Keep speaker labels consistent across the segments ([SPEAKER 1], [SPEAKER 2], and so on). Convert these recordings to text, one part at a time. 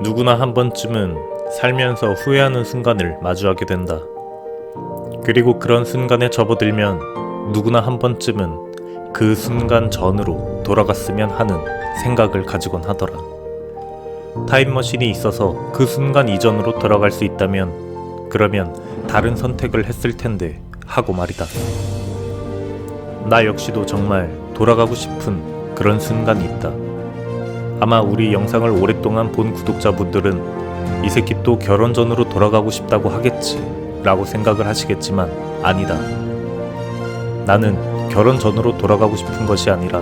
[SPEAKER 1] 누구나 한 번쯤은 살면서 후회하는 순간을 마주하게 된다. 그리고 그런 순간에 접어들면 누구나 한 번쯤은 그 순간 전으로 돌아갔으면 하는 생각을 가지곤 하더라. 타임머신이 있어서 그 순간 이전으로 돌아갈 수 있다면 그러면 다른 선택을 했을 텐데 하고 말이다. 나 역시도 정말 돌아가고 싶은 그런 순간이 있다. 아마 우리 영상을 오랫동안 본 구독자분들은 이 새끼 또 결혼 전으로 돌아가고 싶다고 하겠지 라고 생각을 하시겠지만 아니다. 나는 결혼 전으로 돌아가고 싶은 것이 아니라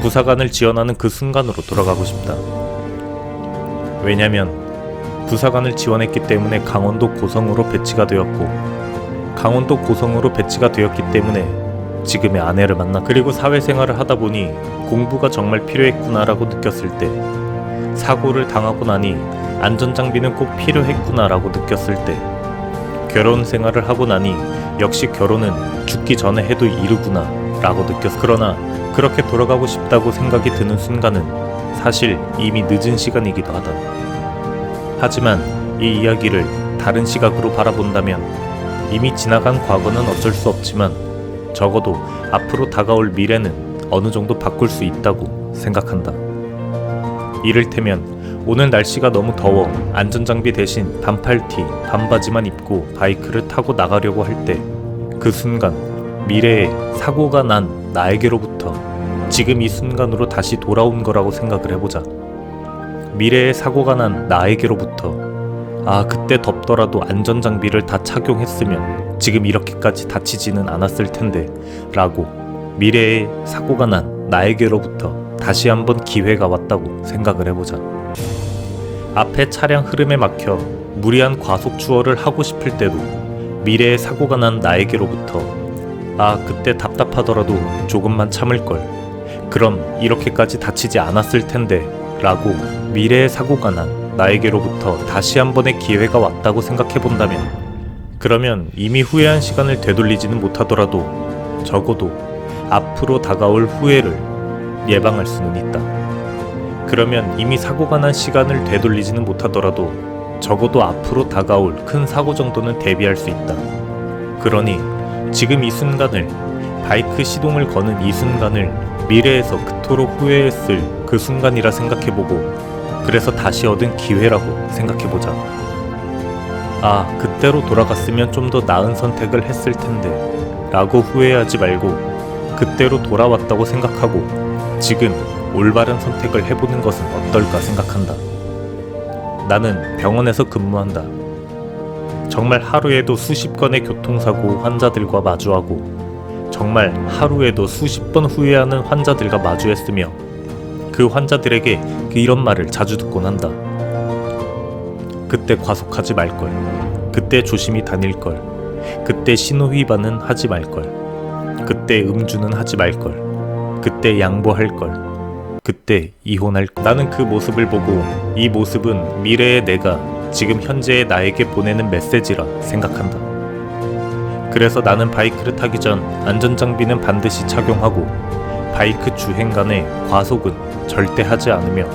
[SPEAKER 1] 부사관을 지원하는 그 순간으로 돌아가고 싶다. 왜냐면 부사관을 지원했기 때문에 강원도 고성으로 배치가 되었고 강원도 고성으로 배치가 되었기 때문에 지금의 아내를 만나 그리고 사회생활을 하다 보니 공부가 정말 필요했구나라고 느꼈을 때 사고를 당하고 나니 안전장비는 꼭 필요했구나라고 느꼈을 때 결혼 생활을 하고 나니 역시 결혼은 죽기 전에 해도 이르구나 라고 느꼈어 그러나 그렇게 돌아가고 싶다고 생각이 드는 순간은 사실 이미 늦은 시간이기도 하다. 하지만 이 이야기를 다른 시각으로 바라본다면 이미 지나간 과거는 어쩔 수 없지만 적어도 앞으로 다가올 미래는 어느 정도 바꿀 수 있다고 생각한다. 이를테면 오늘 날씨가 너무 더워 안전장비 대신 반팔티, 반바지만 입고 바이크를 타고 나가려고 할 때 그 순간 미래에 사고가 난 나에게로부터 지금 이 순간으로 다시 돌아온 거라고 생각을 해보자. 미래에 사고가 난 나에게로부터 아 그때 덥더라도 안전장비를 다 착용했으면 지금 이렇게까지 다치지는 않았을 텐데 라고 미래에 사고가 난 나에게로부터 다시 한번 기회가 왔다고 생각을 해보자. 앞에 차량 흐름에 막혀 무리한 과속 추월을 하고 싶을 때도 미래에 사고가 난 나에게로부터 아 그때 답답하더라도 조금만 참을걸. 그럼 이렇게까지 다치지 않았을 텐데 라고 미래의 사고가 난 나에게로부터 다시 한 번의 기회가 왔다고 생각해 본다면 그러면 이미 후회한 시간을 되돌리지는 못하더라도 적어도 앞으로 다가올 후회를 예방할 수는 있다. 그러면 이미 사고가 난 시간을 되돌리지는 못하더라도 적어도 앞으로 다가올 큰 사고 정도는 대비할 수 있다. 그러니 지금 이 순간을 바이크 시동을 거는 이 순간을 미래에서 그토록 후회했을 그 순간이라 생각해보고 그래서 다시 얻은 기회라고 생각해보자. 아, 그때로 돌아갔으면 좀 더 나은 선택을 했을 텐데 라고 후회하지 말고 그때로 돌아왔다고 생각하고 지금 올바른 선택을 해보는 것은 어떨까 생각한다. 나는 병원에서 근무한다. 정말 하루에도 수십 건의 교통사고 환자들과 마주하고 정말 하루에도 수십 번 후회하는 환자들과 마주했으며 그 환자들에게 그 이런 말을 자주 듣곤 한다. 그때 과속하지 말걸. 그때 조심히 다닐걸. 그때 신호 위반은 하지 말걸. 그때 음주는 하지 말걸. 그때 양보할걸. 그때 이혼할 걸. 나는 그 모습을 보고 이 모습은 미래의 내가 지금 현재의 나에게 보내는 메시지라 생각한다. 그래서 나는 바이크를 타기 전 안전장비는 반드시 착용하고 바이크 주행 간에 과속은 절대 하지 않으며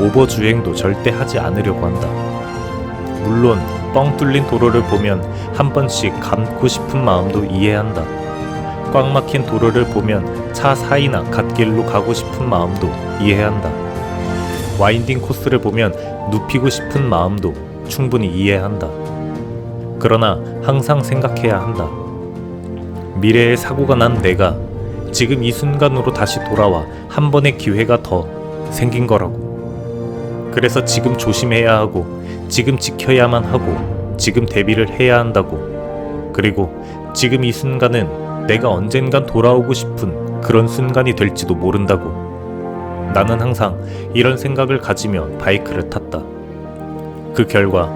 [SPEAKER 1] 오버 주행도 절대 하지 않으려고 한다. 물론 뻥 뚫린 도로를 보면 한 번씩 감고 싶은 마음도 이해한다. 꽉 막힌 도로를 보면 차 사이나 갓길로 가고 싶은 마음도 이해한다. 와인딩 코스를 보면 눕히고 싶은 마음도 충분히 이해한다. 그러나 항상 생각해야 한다. 미래에 사고가 난 내가 지금 이 순간으로 다시 돌아와 한 번의 기회가 더 생긴 거라고. 그래서 지금 조심해야 하고, 지금 지켜야만 하고, 지금 대비를 해야 한다고. 그리고 지금 이 순간은 내가 언젠간 돌아오고 싶은 그런 순간이 될지도 모른다고. 나는 항상 이런 생각을 가지며 바이크를 탔다. 그 결과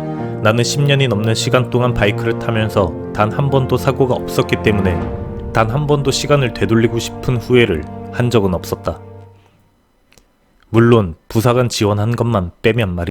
[SPEAKER 1] 나는 10년이 넘는 시간 동안 바이크를 타면서 단 한 번도 사고가 없었기 때문에 단 한 번도 시간을 되돌리고 싶은 후회를 한 적은 없었다. 물론 부사관 지원한 것만 빼면 말이